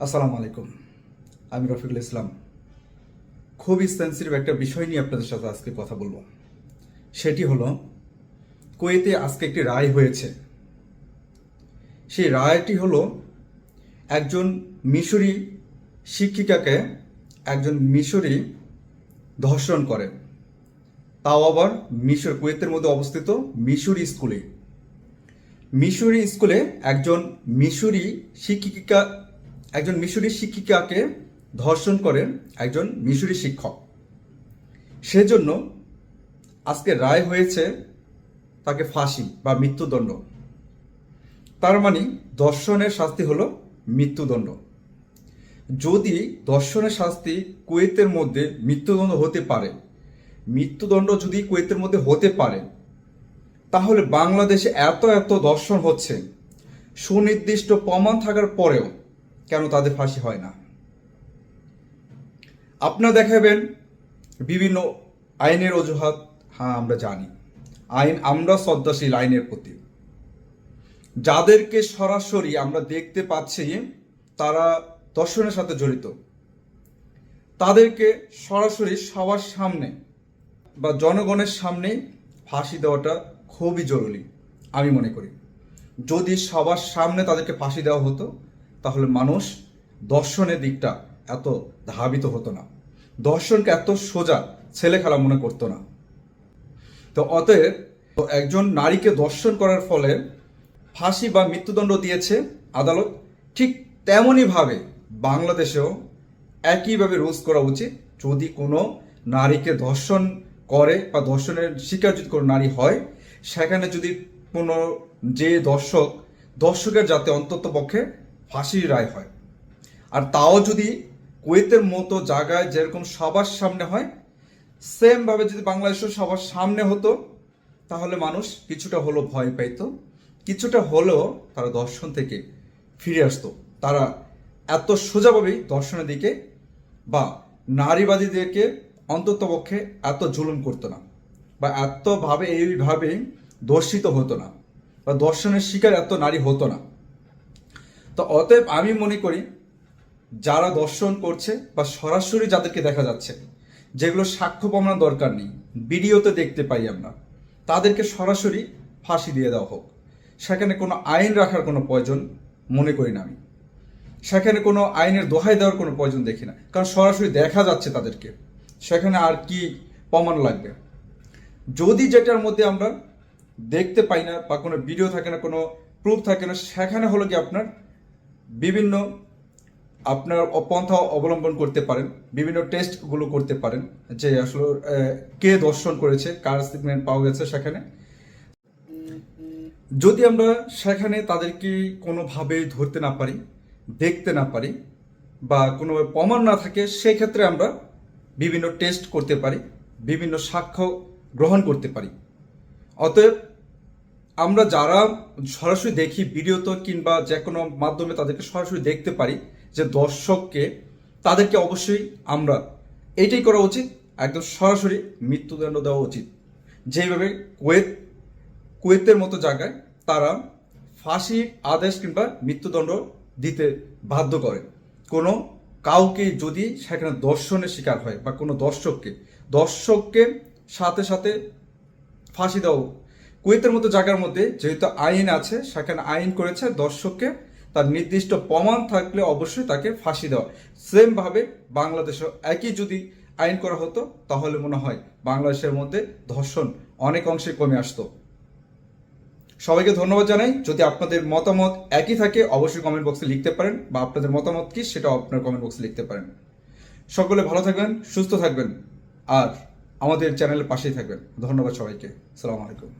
আসসালামু আলাইকুম। আমি রফিকুল ইসলাম। খুবই সেন্সিটিভ একটা বিষয় নিয়ে আপনাদের সাথে আজকে কথা বলব। সেটি হলো, কুয়েতে আজকে একটি রায় হয়েছে। সেই রায়টি হলো, একজন মিশরি শিক্ষিকাকে একজন মিশরি ধর্ষণ করে। তাও আবার মিশর, কুয়েতের মধ্যে অবস্থিত মিশরি স্কুলে। মিশরি স্কুলে একজন মিশরি শিক্ষিকা একজন মিশরি শিক্ষিকাকে ধর্ষণ করেন একজন মিশরি শিক্ষক। সেজন্য আজকে রায় হয়েছে তাকে ফাঁসি বা মৃত্যুদণ্ড। তার মানে দর্শনের শাস্তি হলো মৃত্যুদণ্ড। যদি দর্শনের শাস্তি কুয়েতের মধ্যে মৃত্যুদণ্ড হতে পারে, মৃত্যুদণ্ড যদি কুয়েতের মধ্যে হতে পারে, তাহলে বাংলাদেশে এত এত দর্শন হচ্ছে, সুনির্দিষ্ট প্রমাণ থাকার পরেও কেন তাদের ফাঁসি হয় না? আপনারা দেখাবেন বিভিন্ন আইনের অজুহাত হ্যাঁ আমরা জানি। আইন, আমরা শ্রদ্ধাশীল আইনের প্রতি। যাদেরকে সরাসরি আমরা দেখতে পাচ্ছি, তারা দর্শনের সাথে জড়িত। তাদেরকে সরাসরি সবার সামনে বা জনগণের সামনে ফাঁসি দেওয়াটা খুবই জরুরি, আমি মনে করি। যদি সবার সামনে তাদেরকে ফাঁসি দেওয়া হতো তাহলে মানুষ দর্শনের দিকটা এত ধাবিত হতো না। দর্শনকে এত সোজা ছেলে খেলা মনে করতো না। তো অতএব একজন নারীকে দর্শন করার ফলে ফাঁসি বা মৃত্যুদণ্ড দিয়েছে আদালত। ঠিক তেমনইভাবে বাংলাদেশেও একইভাবে রুলস করা উচিত, যদি কোনো নারীকে ধর্ষণ করে বা ধর্ষণের শিকার যদি কোনো নারী হয়, সেখানে যদি কোনো যে দর্শক, দর্শকের যাতে অন্তত পক্ষে ফাঁসির রায় হয়। আর তাও যদি কুয়েতের মতো জায়গায় যেরকম সবার সামনে হয় সেমভাবে যদি বাংলাদেশের সবার সামনে হতো, তাহলে মানুষ কিছুটা হলো ভয় পাইতো, কিছুটা হলেও তারা দর্শন থেকে ফিরে আসতো। তারা এত সোজাভাবেই দর্শনের দিকে বা নারীবাদীদেরকে অন্ততপক্ষে এত জুলুম করতো না বা এতভাবে এইভাবে দর্শিত হতো না বা দর্শনের শিকার এত নারী হতো না। তো অতএব আমি মনে করি যারা দর্শন করছে বা সরাসরি যাদেরকে দেখা যাচ্ছে, যেগুলো সাক্ষ্য প্রমাণ দরকার নেই, ভিডিওতে দেখতে পাই আমরা, তাদেরকে সরাসরি ফাঁসি দিয়ে দেওয়া হোক। সেখানে কোনো আইন রাখার কোনো প্রয়োজন মনে করি না আমি। সেখানে কোনো আইনের দোহাই দেওয়ার কোনো প্রয়োজন দেখি না। কারণ সরাসরি দেখা যাচ্ছে তাদেরকে, সেখানে আর কি প্রমাণ লাগবে? যদি যেটার মধ্যে আমরা দেখতে পাই না বা কোনো ভিডিও থাকে না, কোনো প্রুফ থাকে না, সেখানে হলো কি আপনার বিভিন্ন আপনার পন্থা অবলম্বন করতে পারেন, বিভিন্ন টেস্টগুলো করতে পারেন, যে আসলে কে দর্শন করেছে, কার স্টেটমেন্ট পাওয়া গেছে সেখানে। যদি আমরা সেখানে তাদেরকে কোনোভাবে ধরতে না পারি, দেখতে না পারি, বা কোনো প্রমাণ না থাকে সেই ক্ষেত্রে আমরা বিভিন্ন টেস্ট করতে পারি, বিভিন্ন সাক্ষ্য গ্রহণ করতে পারি। অতএব আমরা যারা সরাসরি দেখি ভিডিওতে কিংবা যে কোনো মাধ্যমে তাদেরকে সরাসরি দেখতে পারি যে দর্শককে, তাদেরকে অবশ্যই আমরা এইটাই করা উচিত, একদম সরাসরি মৃত্যুদণ্ড দেওয়া উচিত। যেভাবে কুয়েত, কুয়েতের মতো জায়গায় তারা ফাঁসির আদেশ কিংবা মৃত্যুদণ্ড দিতে বাধ্য করে। কোনো কাউকে যদি সেখানে দর্শনের শিকার হয় বা কোনো দর্শককে দর্শককে সাথে সাথে ফাঁসি দাও কুয়েতের মতো জায়গার মধ্যে যেহেতু আইন আছে, সেখানে আইন করেছে দর্শককে তার নির্দিষ্ট প্রমাণ থাকলে অবশ্যই তাকে ফাঁসি দেওয়া। সেম ভাবে বাংলাদেশে একই যদি আইন করা হতো, তাহলে মনে হয় বাংলাদেশের মধ্যে ধর্ষণ অনেক অংশে কমে আসতো। সবাইকে ধন্যবাদ জানাই। যদি আপনাদের মতামত একই থাকে, অবশ্যই কমেন্ট বক্সে লিখতে পারেন বা আপনাদের মতামত কি সেটা আপনার কমেন্ট বক্সে লিখতে পারেন। সকলে ভালো থাকবেন, সুস্থ থাকবেন, আর আমাদের চ্যানেলের পাশেই থাকবেন। ধন্যবাদ সবাইকে। সালাম আলাইকুম।